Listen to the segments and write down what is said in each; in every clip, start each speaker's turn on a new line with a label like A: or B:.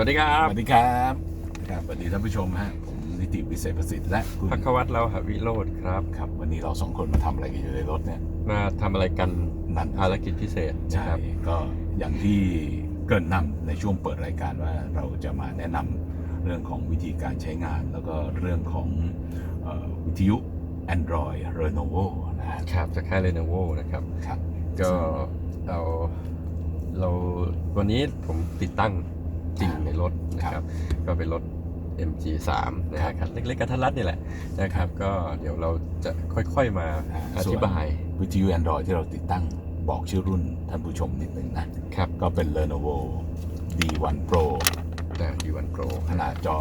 A: วัสดีครั
B: ส
A: บ
B: วัสดีครับครับสวัสดีท่านผู้ชมฮะผมนิติวิเศษประสิทธิ์และคุณ
A: พักวัตรเราหาวิโรธครับ
B: ครับ วันนี้เราสองคนมาทำอะไรกันอยู่ในรถเนี่ย
A: มาทำอะไรกัน
B: นั่น
A: ภารกิจพิเศษนะ
B: ใช่
A: ครับ
B: ก็อย่างที่เกริ่นนำในช่วงเปิดรายการว่าเราจะมาแนะนำเรื่องของวิธีการใช้งาน แล้วก็เรื่องของเอ่อวิทยุ Android Lenovo นะฮะ
A: ครับจากค่าย Lenovo นะครับ
B: ครับ
A: ก็เราเราวันนี้ผมติดตั้งจริงใน รถนะครับ ก็เป็นรถ MG3 นะฮะครับเล็กๆกระทัดรัดนี่แหละนะครับ ก็เดี๋ยวเราจะค่อยๆมา
B: อ่า
A: อ
B: ส่วน
A: ธิบาย
B: วิทยุ Android ที่เราติดตั้งบอกชื่อรุ่นท่านผู้ชมนิดนึงนะ
A: ครับ
B: ก็เป็น Lenovo D1 Pro
A: นะดีวันโปร
B: ขนาดจอ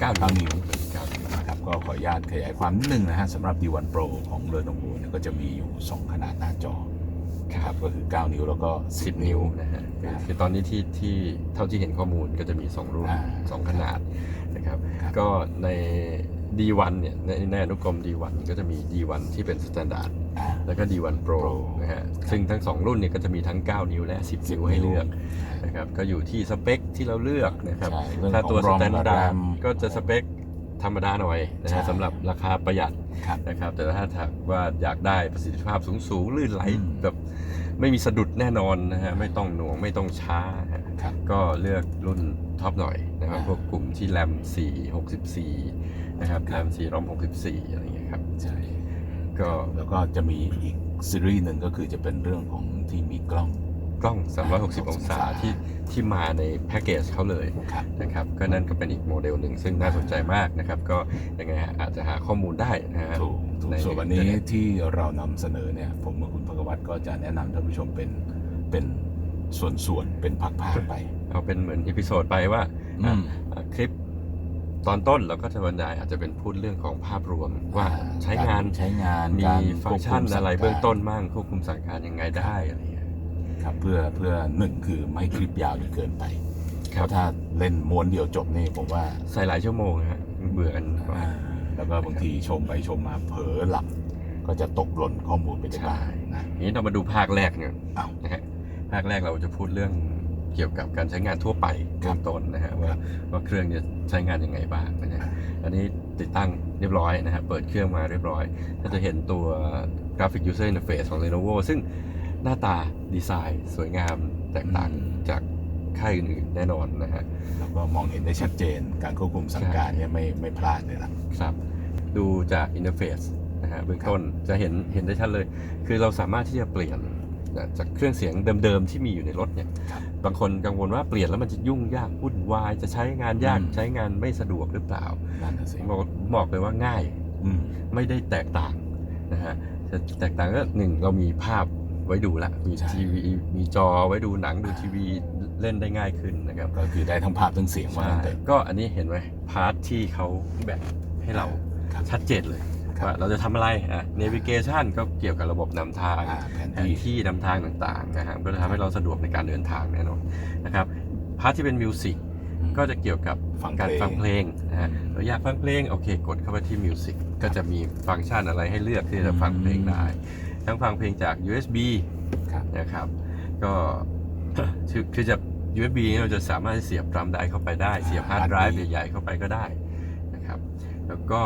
A: 9
B: 9นิ้ว
A: ครับ
B: นะครับก็ขออนุญาตขยายความนิดนึงนะฮะสำหรับ D1 Pro ของ Lenovo เนี่ยก็จะมีอยู่ 2 ขนาดหน้าจอ ครับก็คือ 9 นิ้วแล้วก็
A: 10
B: 10
A: นิ้
B: นิ้
A: ว
B: ว
A: นะฮะคือ
B: ครับ
A: คือตอนนี้ที่ที่เท่าที่เห็นข้อมูลก็จะมี 2 รุ่น
B: อ่า
A: 2 ขนาดนะครับ
B: ครับ
A: ก็ใน D1 เนี่ยในในอนุกรม D1 ก็จะมี D1 ที่เป็น Standard
B: อ่า
A: แล้วก็ D1 Pro
B: Pro
A: นะฮะซึ่งทั้ง 2 รุ่นเนี่ยก็จะมีทั้ง 9 นิ้วและ 10 นิ้วให้เลือกนะครับก็อยู่ที่สเปคที่เราเลือกนะครับ
B: ใช่เรื่อง
A: ถ้า
B: ของ
A: ตัว
B: ROM และ
A: Standard
B: RAM
A: ก็จะสเปค ธรรมดาหน่อยนะ
B: ใช่
A: ฮะสำหรับราคาประหยัด
B: ครับ
A: นะครับ แต่ถ้าถามว่าอยากได้ประสิทธิภาพสูงๆลื่นไหล
B: อืม
A: แบบไม่มีสะดุดแน่นอนนะฮะไม่ต้องหน่วงไม่ต้องช้าฮะ
B: ครับ
A: ก็เลือกรุ่นท็อปหน่อยนะครับ
B: อ่า
A: พวกกลุ่มที่แรม4 64 นะครับ
B: ค
A: แร
B: รับ
A: ม4รอม64 อะไรอย่างเงี้ยครับ
B: ใช่
A: ก็
B: แล้วก็จะมีอีกซีรีส์หนึ่งก็คือจะเป็นเรื่องของที่มีกล้อง
A: กล้อง 360 องศาที่ที่มาในแพ็กเกจเขาเลย
B: ครับ
A: นะครับ ก็นั่นก็เป็นอีกโมเดลหนึ่งซึ่งน่าสนใจมากนะครับ ก็ยังไงฮะอาจจะหาข้อมูลได้นะฮะ
B: ถูกถูก
A: ใน
B: ส่วนวันนี้ที่เรานำเสนอเนี่ย ผมกับคุณพกวัตรก็จะแนะนำท่านผู้ชมเป็นเป็นส่วนๆเป็นภาคๆไป
A: เอาเป็นเหมือนอีพิโซดไปว่า
B: อืม
A: อะคลิปตอนต้นเราก็จะบรรยายอาจจะเป็นพูดเรื่องของภาพรวมว่า
B: อ่
A: ใช้งาน
B: กรใช้งาน
A: มี
B: การ
A: ฟังก์ชัน
B: ควบคุม
A: อะไร
B: สั่งการ
A: เบื้องต้นมั่งควบคุมสั่งการยังไงได้อะไร อย่างเงี้ย
B: ครับเพื่อเพื่อหนึ่งคือไม่คลิปยาวจนเกินไป
A: ค
B: เพ
A: รับ
B: ราะถ้าเล่นม้วนเดียวจบนี่ผมว่า
A: ใส่หลายชั่วโมงฮะเบื่อกัน
B: อ่าแล้วก็บางทีชมไปชมมาเผลอหลับ ก็จะตกหล่นข้อมูลไปได้บ้างนะ
A: ทีนี้เรามาดูภาคแรกเนี่ย
B: อ้าว
A: นะฮะภาคแรกเราจะพูดเรื่องเกี่ยวกับการใช้งานทั่วไป
B: ครั
A: เบื้
B: บ
A: องต้นนะฮะว่า
B: ครับ
A: ว่าเครื่องจะใช้งานยังไงบ้างนะฮะอันนี้ติดตั้งเรียบร้อยนะฮะเปิดเครื่องมาเรียบร้อยก็จะเห็นตัวกราฟิก User Interface ของ Lenovo ซึ่ง หน้าตาดีไซน์ สวยงามแตกต่างจากค่ายอื่นๆแน่นอนนะฮะ
B: แล้วก็มองเห็นได้ชัดเจน การควบคุมสั่งการเนี่ยไม่ไม่พลาดเลยล่ะ
A: ครับ ดูจากอินเทอร์เฟซนะฮะเบื้องต้นจะเห็นเห็นได้ชัดเลย คือเราสามารถที่จะเปลี่ยนนะจากเครื่องเสียงเดิมๆที่มีอยู่ในรถเนี่ย
B: ครับ
A: บางคนกังวลว่าเปลี่ยนแล้วมันจะยุ่งยากวุ่นวาย จะใช้งานยาก
B: อืม
A: ใช้งานไม่สะดวกหรือเปล่า
B: นั่นน่ะสิ
A: บอกบอกเลยว่าง่าย
B: อืม
A: ไม่ได้แตกต่างนะฮะจะแตกต่างก็หนึ่งเรามีภาพ ไว้ดูละมี
B: ใช่
A: ทีวีมีจอไว้ดูหนังดูทีวีเล่นได้ง่ายขึ้นนะครับ
B: ก็คือได้ทั้งภาพทั้งเสียงว่า
A: ใช่
B: งั้นเถอะ
A: ก็อันนี้เห็นไหมพาร์ทที่เขาแบ่งให้เรา
B: ครับ
A: ชัดเจนเลย
B: ครับ
A: ว่าเราจะทำอะไรอะ navigation ก็เกี่ยวกับระบบนำทาง
B: อ่าแผน
A: แผน
B: ที่
A: ที่นำทางต่างๆนะครับก็จะทำให้เราสะดวกในการเดินทางแน่นอนนะครับพาร์ทที่เป็นมิวสิกก็จะเกี่ยวกับ
B: ฟัง
A: การ
B: เพลง
A: ฟังเพลงนะฮะเราอยากฟังเพลงโอเค กดเข้าไปที่มิวสิกก็จะมีฟังก์ชันอะไรให้เลือกที่จะฟังเพลงได้ ทั้งฟังเพลงจาก USB
B: ครับ
A: นะครับ ก็คือคือจะ USB เนี่ยเราจะสามารถเสียบดรัมไดร์เข้าไปได้ เสียบฮาร์ดไดรฟ์ใหญ่ๆเข้าไปก็ได้นะครับ แล้วก็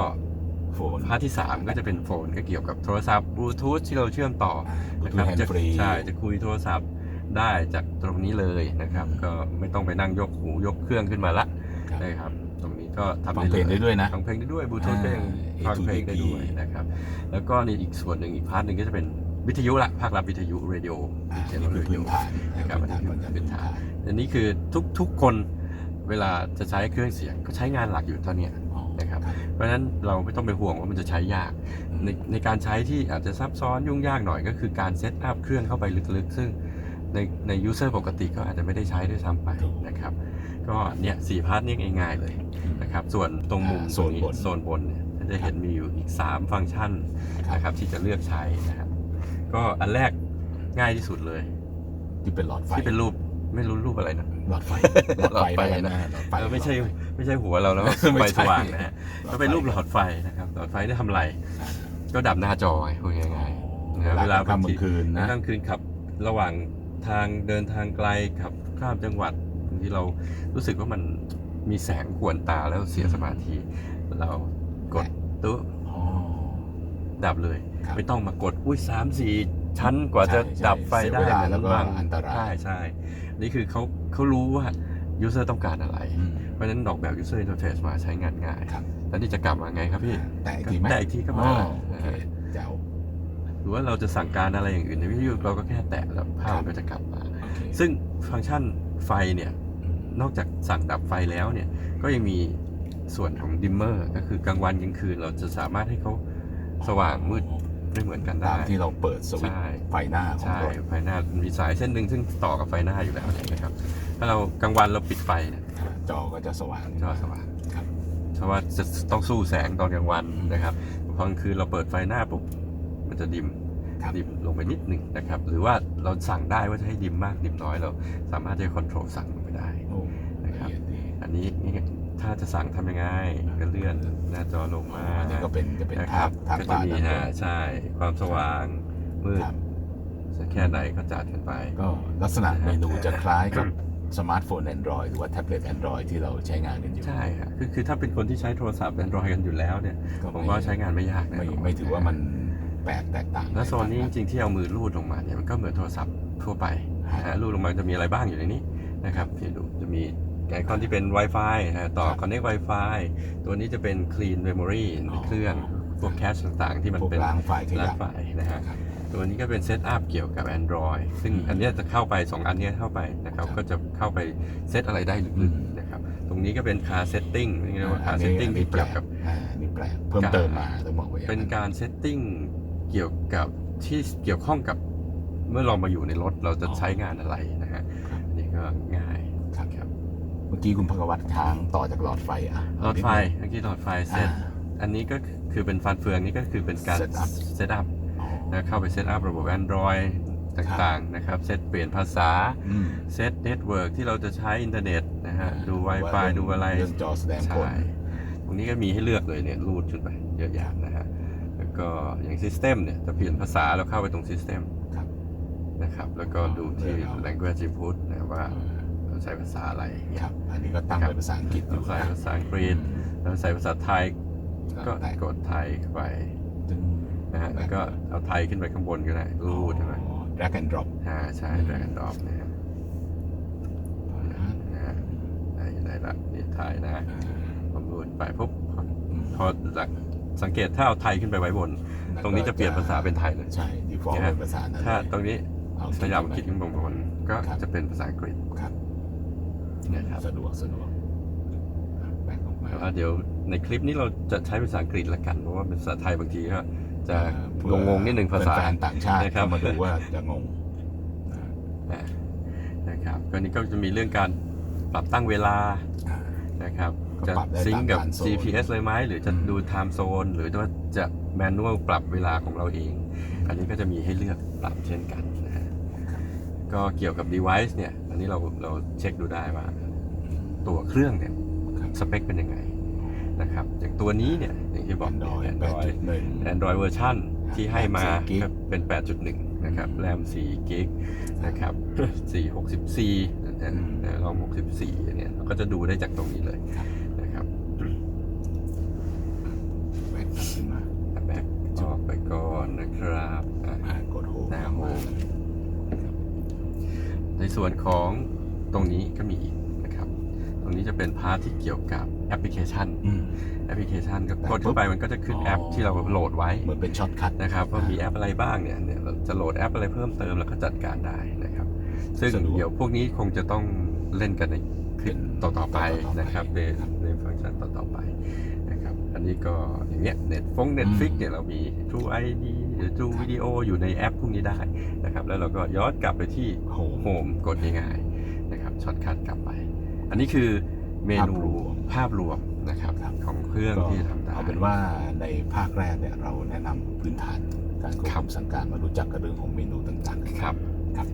B: โฟน
A: พาร์ทที่ 3 ก็จะเป็นโฟนก็เกี่ยวกับโทรศัพท์บลูทูธที่เราเชื่อมต่อ
B: บู
A: นะ
B: ทู
A: ครับ
B: แฮน
A: จะ
B: ด์ฟรี
A: ใช่จะคุยโทรศัพท์ได้จากตรงนี้เลยนะครับ ก็ไม่ต้องไปนั่งยกหูยกเครื่องขึ้นมาละ
B: ครับ
A: นะครับตรงนี้ ก็ทำ
B: ฟังเพลงได้ด้วยนะ
A: ฟังเพลงได้ด้วยบลูทูธก็ยัง
B: อ่า
A: ฟังเพลงได้ด้วยนะครับ แล้วก็นี่อีกส่วนหนึ่งอีกพาร์ทหนึ่งก็จะเป็นวิทยุละภาครับวิทยุเรดิโอ
B: อ่า
A: เขียน
B: นี่
A: ว่า
B: คือ
A: เรดิ
B: พื้
A: โอน
B: ฐาน
A: นะครับ
B: พื้นฐาน
A: อันนี้คือ
B: พื้นฐาน
A: อันนี้คือทุกทุกคนเวลาจะใช้เครื่องเสียงก็ใช้งานหลักอยู่เท่าเนี้ย
B: อ๋อ
A: นะครับ เพราะฉะนั้นเราไม่ต้องไปห่วงว่ามันจะใช้ยาก ในในการใช้ที่อาจจะซับซ้อนยุ่งยากหน่อยก็คือการเซตอัพเครื่องเข้าไปลึกๆ ซึ่งในในยูเซอร์ปกติก็อาจจะไม่ได้ใช้ด้วยซ้ำไปนะครับ ก็เนี่ยสี่พาร์ทนี่ง่ายๆเลย นะครับ ส่วนตรงมุม
B: อ่า
A: ตรงนี้
B: โซนบน
A: โซนบนเนี่ยก็จะเห็นมีอยู่อีก 3 ฟังก์ชันนะครับที่จะเลือกใช้นะครับ ก็อันแรกง่ายที่สุดเลย
B: ที่เป็นหลอดไฟ
A: ที่เป็นรูปไม่รู้รูปอะไรนะ
B: หลอดไฟ
A: หลอดไฟ
B: แล้วกั
A: นะ
B: หลอดไฟ
A: เออไม่ใช่ไม่ใช่หัวเราแล้ว
B: ไม่
A: ไฟ
B: ใช่
A: สว่างนะฮะ
B: หลอดไฟ
A: ก็เป็นรูปหลอดไฟนะครับ หลอดไฟได้ทำอะไร ก็ดับหน้าจอไงพูดง่ายๆนะ
B: เว
A: เว
B: ลา
A: ลา
B: ค่ำกลางคืนนะ
A: กลางคืนขับระหว่างทางเดินทางไกลขับข้ามจังหวัดที่เรารู้สึกว่ามัน มีแสงกวนตาแล้วเสียสมาธิ เรากดตุ๊
B: อ๋อ
A: ดับเลย
B: ครับ
A: ไม่ต้องมากดอุ้ยสามสี่ชั้นกว่าจะ
B: ใช่ใช่
A: ดับไฟได้
B: เสียเวลา
A: เหมือน
B: แล้วก็
A: บาง
B: อันตราย
A: ใช่ใช่นี่คือเขาเขารู้ว่ายูเซอร์ต้องการอะไร
B: อืม
A: เพราะฉะนั้นออกแบบ user interface มาใช้งานง่าย
B: ครับ
A: แล้วนี่จะกลับมาไงครับพี่
B: แต่อีกทีไหม
A: แต่อีกทีก็มา
B: อ๋อโอเคเจ้า
A: หรือว่าเราจะสั่งการอะไรอย่างอื่นในวิทยุเราก็แค่แตะแล้วภาพมันก็จะกลับมา
B: โอเค
A: ซึ่งฟังก์ชันไฟเนี่ย นอกจากสั่งดับไฟแล้วเนี่ยก็ยังมีส่วนของดิมเมอร์ก็คือกลางวันกลางคืนเราจะสามารถให้เขาสว่างมืดไม่เหมือนกัน
B: ตา
A: ได้
B: มที่เราเปิดสวิตช์
A: ใช่
B: ไฟหน้าของ
A: ใช่
B: รถ
A: ไฟหน้ามีสายเส้นหนึ่งซึ่งต่อกับไฟหน้าอยู่แล้วเนี่ยนะครับถ้าเรากลางวันเราปิดไฟเนี่ย
B: จอก็จะสว่าง
A: จอสว่าง
B: ครับ
A: เพราะว่าจะต้องสู้แสงตอนกลางวันนะครับพอกลางคืนเราเปิดไฟหน้าปุ๊บมันจะดิม
B: ครับ
A: ดิมลงไปนิดหนึ่งนะครับ หรือว่าเราสั่งได้ว่าจะให้ดิมมากดิมน้อยเราสามารถจะคอนโทรลสั่ง นนี้นี่ถ้าจะสั่งทำยังไงก็เลื่อนหน้าจอลงมา
B: อันนี้ก็เป็นจะเป็น
A: นะค
B: ภา
A: รั
B: พ
A: บ
B: ทาง
A: ก็
B: ตา
A: จะมี
B: ด้านบ
A: อ่านใช่ ความสว่างมืด
B: ครับ
A: จะแค่ไหนก็จัดกันไป
B: ก็ลักษณะเมนูจะคล้ายกับสมาร์ทโฟน Android หรือว่าแท็บเล็ต Android ที่เราใช้งานกันอยู่
A: ใช่ครับคือคือถ้าเป็นคนที่ใช้โทรศัพท์ Android กันอยู่แล้วเนี่ย
B: ก็
A: ผมว่าใช้งานไม่ยากแน่
B: ไม่
A: นอน
B: ไม่ถือว่ามันแปลกแตกต่าง
A: แล้วโซนนี้จริงๆที่เอามือลูดลงมาเนี่ยมันก็เหมือนโทรศัพท์ทั่วไปนะฮะลูดลงมาจะมีอะไรบ้างอยู่ในนี้นะครับที่ดูจะมี ไอคอนที่เป็น Wi-Fi นะฮะต่อ Connect Wi-Fi ตัวนี้จะเป็น Clean Memory ในเครื่องพวกแคชต่างๆ ที่มัน
B: พวก
A: เป็น
B: ล้างไฟล์ข
A: ล้าง
B: ยะ
A: ไฟนะฮะ
B: ครับ
A: ตัวนี้ก็เป็นเซตอัพเกี่ยวกับ Android ซึ่ง
B: อืม
A: อันเนี้ยจะเข้าไป 2 อันเนี้ยเข้าไปนะครับ
B: ครับ
A: ก็จะเข้าไปเซตอะไรได้
B: อื
A: ลึก
B: ม
A: ๆนะครับ ตรงนี้ก็เป็น Car Setting เรียกว่า Car
B: อันนี้
A: Setting
B: อันนี้
A: ที่
B: แปล
A: เกี่ยว
B: ก
A: กับ
B: อ่าอันนี่แปลกเพิ่มเติมมาต้องบอกว่าอย่าง
A: เป็นการเซตติ้งเกี่ยวกับที่เกี่ยวข้องกับเมื่อเรามาอยู่ในรถเราจะใช้งานอะไรนะฮะอันนี่ก็ง่าย
B: ครับครับ เมื่อ กี้คุณพกวัตค้างต่อจากหลอดไฟอะ
A: หลอดไฟเมื่อกี้หลอดไฟเซ
B: อ่า
A: ตอันนี้ก็คือเป็นฟันเฟืองนี่ก็คือเป็นการ
B: Set up
A: เซตอัพ
B: อ๋อ
A: นะเข้าไปเซตอัพระบบ Android ต่างๆนะครับเซตเปลี่ยนภาษา
B: อืม
A: เซตเน็ตเวิร์กที่เราจะใช้อินเทอร์เน็ตนะฮะดู
B: ว่า
A: Wi-Fi
B: เง
A: ดูอะไร
B: เรื่องจอแสดงผ
A: ใช่
B: ล
A: ตรงนี้ก็มีให้เลือกเลยเนี่ยรูดขึ้นไปเยอะแยะนะฮะแล้วก็อย่าง System เนี่ยจะเปลี่ยนภาษาเราเข้าไปตรง System
B: ครับ
A: นะครับแล้วก็ดูที่
B: เลือกเอา
A: Language Input นะว่า เราใช้ภาษาอะไรอย่างเงี้
B: ค
A: ย
B: รับ อันนี้ก็ตั้งเป็นภาษาอังกฤษอ
A: เรา
B: ยู่
A: ใส่ภาษาอังกฤษเราใส่ภาษาไทยก็
B: แต่
A: กดไทยเข้าไป
B: ถึง
A: นะฮะแล้วก็เอาไทยขึ้นไปข้างบนก็ได้รูดใช่ไหม
B: อ๋อ drag and drop
A: อ่าใช่ drag and drop นะฮะนะฮะได้ได้ละนี่ไทยนะผมรูดไปปุ๊บพอหลังสังเกตถ้าเอาไทยขึ้นไปไว้บน ตรงนี้จะเปลี่ยนภาษาเป็นไทยเลย
B: ใช่ default
A: นะฮะ
B: เป็นภาษานั้น
A: ถ้า
B: เลย
A: ตรงนี้
B: เอา
A: พยายามคลิกขึ้นบนบนก็
B: ครับ
A: จะเป็นภาษาอังกฤษ
B: ครับ
A: นะครับ
B: สะดวกสะดวกแบ่งออกมา
A: แต่ว่าเดี๋ยวในคลิปนี้เราจะใช้ภาษาอังกฤษละกัน เพราะว่าเป็นภาษาไทยบางทีก็จะ
B: เผื่อง
A: งๆนิดหนึ่งภาษา
B: แฟนๆต่างชาติ
A: นะครับ
B: เข้ามาดูว่าจะงง
A: นะนะครับก็นี้ก็จะมีเรื่องการปรับตั้งเวลา
B: อ่า
A: นะครับ
B: ก็
A: จะ
B: ปรับได้
A: ซิงก์กับ
B: ตามการโซน
A: GPS เลยไหมหรือจะ
B: อืม
A: ดู time zone หรือว่าจะแมนนวลปรับเวลาของเราเอง อันนี้ก็จะมีให้เลือกปรับเช่นกันนะฮะ
B: ครับ
A: ก็เกี่ยวกับ device เนี่ย อันนี้เราเราเช็คดูได้ว่า ตัวเครื่องเนี่ย
B: ครับ
A: สเปคเป็นยังไงนะครับ อย่างตัวนี้เนี่ย อย่างที่บอก
B: Android
A: เนี่ย Android
B: 8.1
A: Android เวอร์ชันที่ให้มา
B: 4กิก
A: ก็เป็น 8.1 นะครับ แรม4กิกนะครับ 464นะฮะ
B: อืม
A: ลอง64เนี่ยเราก็จะดูได้จากตรงนี้เลย
B: ครับ
A: นะครับ
B: แบ่งขึ้นมา
A: แบ็กออกไปก่อนนะครับอะ
B: อ่ากดโฮม
A: หน้าโฮม
B: ครับ
A: ในส่วนของตรงนี้ก็มีอีกนะครับ ตรงนี้จะเป็นพาร์ทที่เกี่ยวกับแอปพลิเคชัน
B: อืม
A: แอปพลิเคชันก็
B: แบบ
A: กดเข้าไปมันก็จะขึ้น
B: อ๋อ
A: แอปที่เราโหลดไว้
B: เหมือนเป็นช็อตคัท
A: นะครับว่ามีแอปอะไรบ้างเนี่ยเนี่ยเราจะโหลดแอปอะไรเพิ่มเติมแล้วก็จัดการได้นะครับ ซึ่ง
B: สะดวก
A: เดี๋ยวพวกนี้คงจะต้องเล่นกันในคลิปต่อๆไป
B: ต่อๆไป
A: นะครับใน
B: ครับ
A: ในฟังก์ชันต่อๆไปนะครับ อันนี้ก็อย่างเงี้ยเน็ตฟงเน็ตฟิกเนี่ยเรามี True ID หรือ True Video อยู่ในแอปพวกนี้ได้นะครับ แล้วเราก็ย้อนกลับไปที่
B: โฮม
A: โฮมกดง่ายๆนะครับช็อตคัทกลับไป อันนี้คือเมนู
B: ภาพรวม
A: ภาพรวมนะครับ
B: ครับ
A: ของเครื่อง
B: ก็
A: ที่จะทำได้
B: เอาเป็นว่าในภาคแรกเนี่ยเราแนะนำพื้นฐานการควบ
A: ครั
B: คุ
A: บ
B: มสั่งการมารู้จักกับเรื่องของเมนูต่างๆ
A: ครับ
B: ครับ